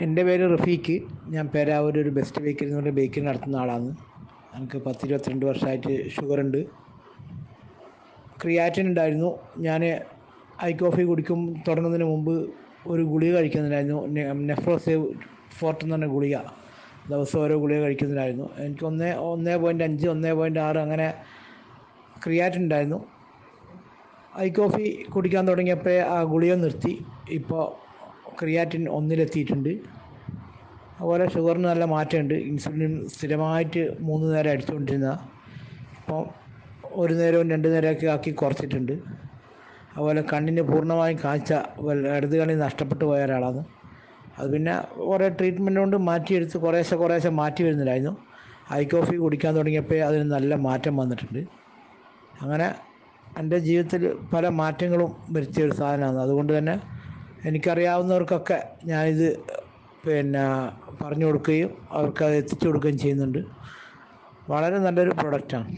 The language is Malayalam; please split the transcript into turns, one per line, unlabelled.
എന്റെ പേര് റഫീഖ്. ഞാൻ പേരാവൂർ ഒരു ബെസ്റ്റ് ബേക്കറി എന്ന് പറഞ്ഞ ബേക്കറി നടത്തുന്ന ആളാണ്. എനിക്ക് പത്ത് ഇരുപത്തിരണ്ട് വർഷമായിട്ട് ഷുഗറുണ്ട് ക്രിയാറ്റിൻ ഉണ്ടായിരുന്നു. ഞാൻ ഐ കോഫി കുടിക്കും തുടങ്ങുന്നതിന് മുമ്പ് ഒരു ഗുളിക കഴിക്കുന്നുണ്ടായിരുന്നു നെഫ്രോസേവ് ഫോർട്ട് എന്ന് പറഞ്ഞ ഗുളിക. ദിവസം ഓരോ ഗുളിക കഴിക്കുന്നുണ്ടായിരുന്നു എനിക്ക് ഒന്ന് ഒന്ന് പോയിന്റ് അഞ്ച് ഒന്ന് പോയിന്റ് ആറ് അങ്ങനെ ക്രിയാറ്റിൻ ഉണ്ടായിരുന്നു. ഐ കോഫി കുടിക്കാൻ തുടങ്ങിയപ്പോൾ ആ ഗുളിക നിർത്തി. ഇപ്പോൾ ക്രിയാറ്റിൻ ഒന്നിലെത്തിയിട്ടുണ്ട്. അതുപോലെ ഷുഗറിന് നല്ല മാറ്റമുണ്ട്. ഇൻസുലിൻ സ്ഥിരമായിട്ട് മൂന്ന് നേരം അടിച്ചുകൊണ്ടിരുന്ന ഇപ്പോൾ ഒരു നേരവും രണ്ട് നേരമൊക്കെ ആക്കി കുറച്ചിട്ടുണ്ട്. അതുപോലെ കണ്ണിന് പൂർണമായും കാഴ്ച ഇടത് കണ്ണിൽ നഷ്ടപ്പെട്ടു പോയ ഒരാളാണ്. അത് പിന്നെ കുറേ ട്രീറ്റ്മെന്റ് കൊണ്ട് മാറ്റിയെടുത്ത് കുറേശ്ശെ കുറേശ്ശെ മാറ്റി വരുന്നില്ലായിരുന്നു ഐ കോഫി കുടിക്കാൻ തുടങ്ങിയപ്പോൾ അതിന് നല്ല മാറ്റം വന്നിട്ടുണ്ട്. അങ്ങനെ എന്റെ ജീവിതത്തിൽ പല മാറ്റങ്ങളും വരുത്തിയ ഒരു സാധനമാണ്. അതുകൊണ്ട് തന്നെ എനിക്കറിയാവുന്നവർക്കൊക്കെ ഞാനിത് പിന്നെ പറഞ്ഞു കൊടുക്കുകയും അവർക്ക് അത് എത്തിച്ചു കൊടുക്കുകയും ചെയ്യുന്നുണ്ട്. വളരെ നല്ലൊരു പ്രൊഡക്റ്റാണ്